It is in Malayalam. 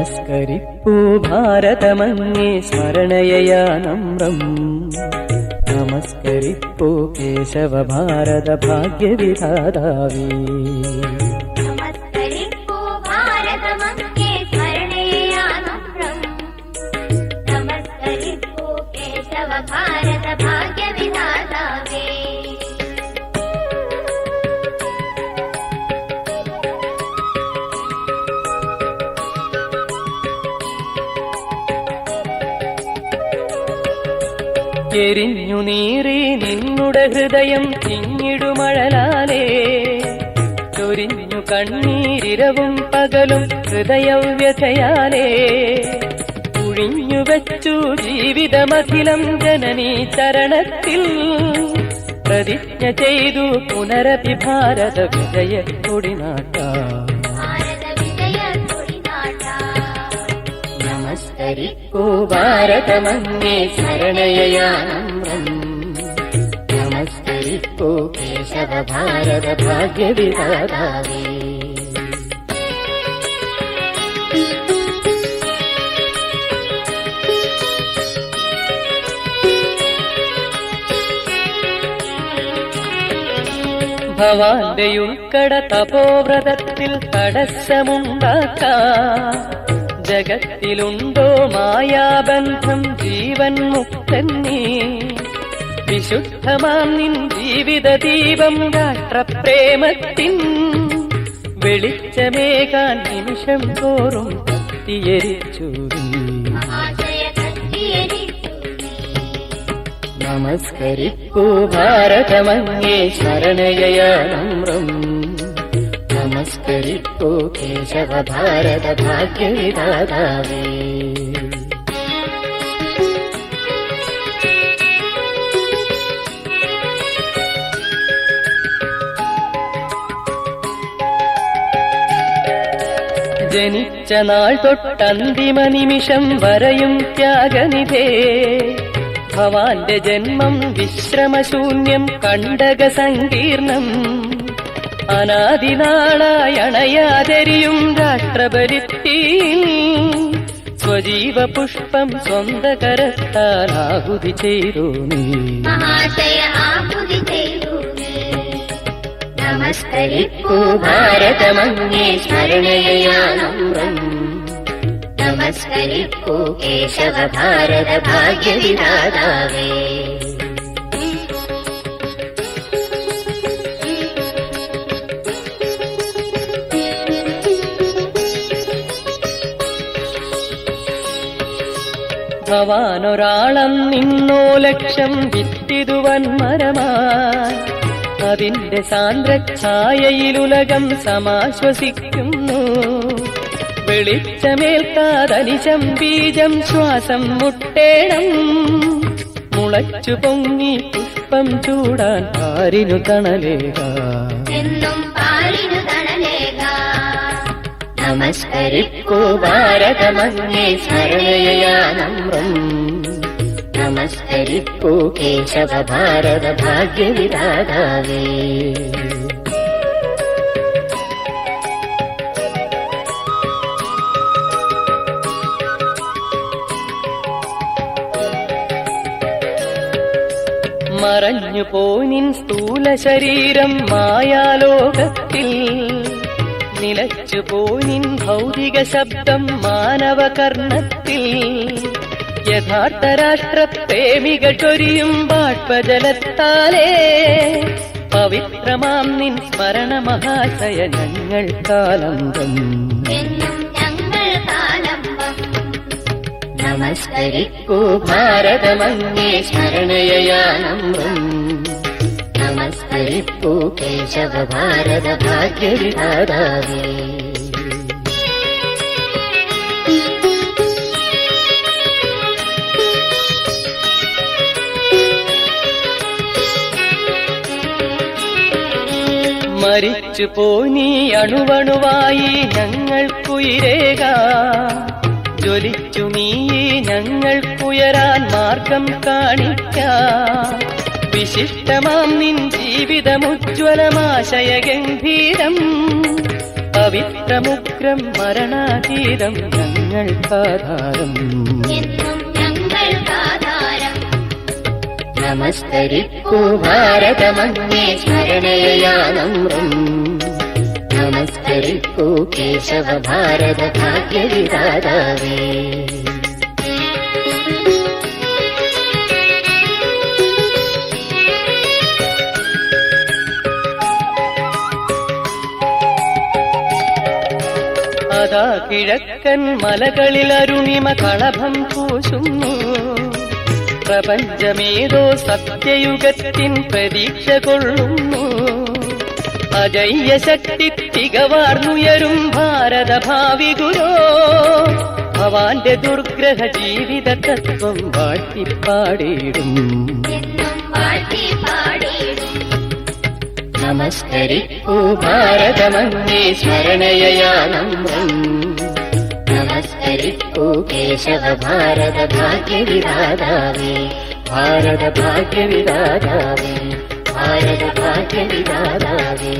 നമസ്കരിപ്പൂ ഭാരതമന്യേ സ്മരണയയാ നമ്രം നമസ്കരിപ്പൂ കേശവ ഭാരത ഭാഗ്യവിധാതാവേ എരിഞ്ഞു നീറി നിന്നുടെ ഹൃദയം തിങ്ങിടുമഴലാലേ. ചൊരിഞ്ഞു കണ്ണീരിരവും പകലും ഹൃദയവ്യഥയാലേ. കുഴിഞ്ഞു വെച്ചു ജീവിതമഖിലം ജനനീ ചരണത്തിൽ. പ്രതിജ്ഞ ചെയ്തു പുനരപി ഭാരത വിജയ കൊടിനാട്ടാ. നമസ്കരിക്കൂ ഭാരതമങ്ങേ ശരണയയാനമ്രം നമസ്കരിക്കൂ കേശവ ഭാരത ഭാഗ്യവിധാതാവേ ഭവാന്റെ ഉൾക്കട തപോവ്രതത്തിൽ തടസ്സമുണ്ടാക്കാം. ജഗത്തിലുണ്ടോ മായാബന്ധം ജീവൻ മുക്തന്നീ വിശുദ്ധമാം നിൻ ജീവിത ദീപം രാഷ്ട്രപ്രേമത്തിൻ വെളിച്ചമേകാൻ നിമിഷം തോറും കത്തിയരിച്ചു നീ. നമസ്കരിപ്പൂ ഭാരതമങ്ങേ ശരണയയാനമ്രം നമസ്കരിപ്പൂ കേശവ ಭಾರತ ഭാഗ്യവിധാതാവേ ജനിച്ച നാൾ തൊട്ടന്തിമ നിമിഷം വരയും ത്യാഗനിധേ. ഭവാന്റെ ജന്മം വിശ്രമശൂന്യം കണ്ടക സങ്കീർണം അനാദിനാളായി അണയാതെരിയും സ്വജീവ പുഷ്പം സ്വന്ത കരത്താൽ ആഹുതി ചെയ്തു നീ. ഭാരതമങ്ങേ നമസ്കരിക്കൂ കേശവ ഭാരത ഭാഗ്യവിധാതാവേ. ഭവാനൊരാളം നിന്നോ ലക്ഷം വിത്തിടുവൻ മരമായി അതിന്റെ സാന്ദ്രഛായയിലുലകം സമാശ്വസിക്കുന്നു. വെളിച്ചമേൽക്കാതനിശം ബീജം ശ്വാസം മുട്ടേണം. മുളച്ചു പൊങ്ങി പുഷ്പം ചൂടാൻ ആരിനു തണലേക. എന്നും നമസ്കരിക്കൂ ഭാരതമങ്ങേ ശരണയയാനമ്രം നമസ്കരിക്കൂ കേശവ ഭാരത ഭാഗ്യവിധാതാവേ മറഞ്ഞു പോനിൻ സ്ഥൂല ശരീരം മായാലോകത്തിൽ നിലച്ചു പോനിൻ ഭൗതിക ശബ്ദം മാനവകർണത്തിൽ. യഥാർത്ഥ രാഷ്ട്രപ്രേമിക ചൊരിയും ബാഷ്പജലത്താലേ പവിത്രമാം നിൻ സ്മരണ മഹാശയ ഞങ്ങൾ കാലന്തം കാലംബം. നമസ്കരിക്കൂ ഭാരതമങ്ങേ ശരണയയാനമ്രം നമസ്കരിക്കൂ കേശവ ഭാരത ഭാഗ്യവിധാതാവേ മരിച്ചു പോനീ അണുവണുവായി ഞങ്ങൾക്കുയിരേക. ജ്വലിച്ചു നീ ഞങ്ങൾക്കുയരാൻ മാർഗം കാണിക്കാം. വിശിഷ്ടമാം നിൻ ജീവിതമുജ്വലമാശയ ഗംഭീരം പവിത്രമുഗ്രം മരണാതീതം ഞങ്ങൾക്കാധാരം നമസ്കരിക്കൂ ഭാരതമന്യേ സ്മരണയാ നമ്രം നമസ്കരിക്കൂ കേശവ ഭാരത ഭാഗ്യവിദാതാവേ അതാ കിഴക്കൻ മലകളിൽ അരുണിമ കളഭം പൂശുന്നു. പ്രപഞ്ചമേതോ സത്യയുഗത്തിൻ പ്രതീക്ഷ കൊള്ളുന്നു. അജയ്യ ശക്തി തികവാർന്നുയരും ഭാരത ഭാവി ഗുരോ ഭവാന്റെ ദുർഗ്രഹ ജീവിത തത്വം വാട്ടിപ്പാടിയിടും എന്നും വാഴ്ത്തി പാടിയിടും നമസ്കരിപ്പൂ ഭാരതമങ്ങേ സ്മരണയാനമ്രം നമസ്കരിപ്പൂ കേശവ ഭാരത ഭാഗ്യവിധാതാവേ ഭാരത ഭാഗ്യവിധാതാവേ ഭാരത ഭാഗ്യവിധാതാവേ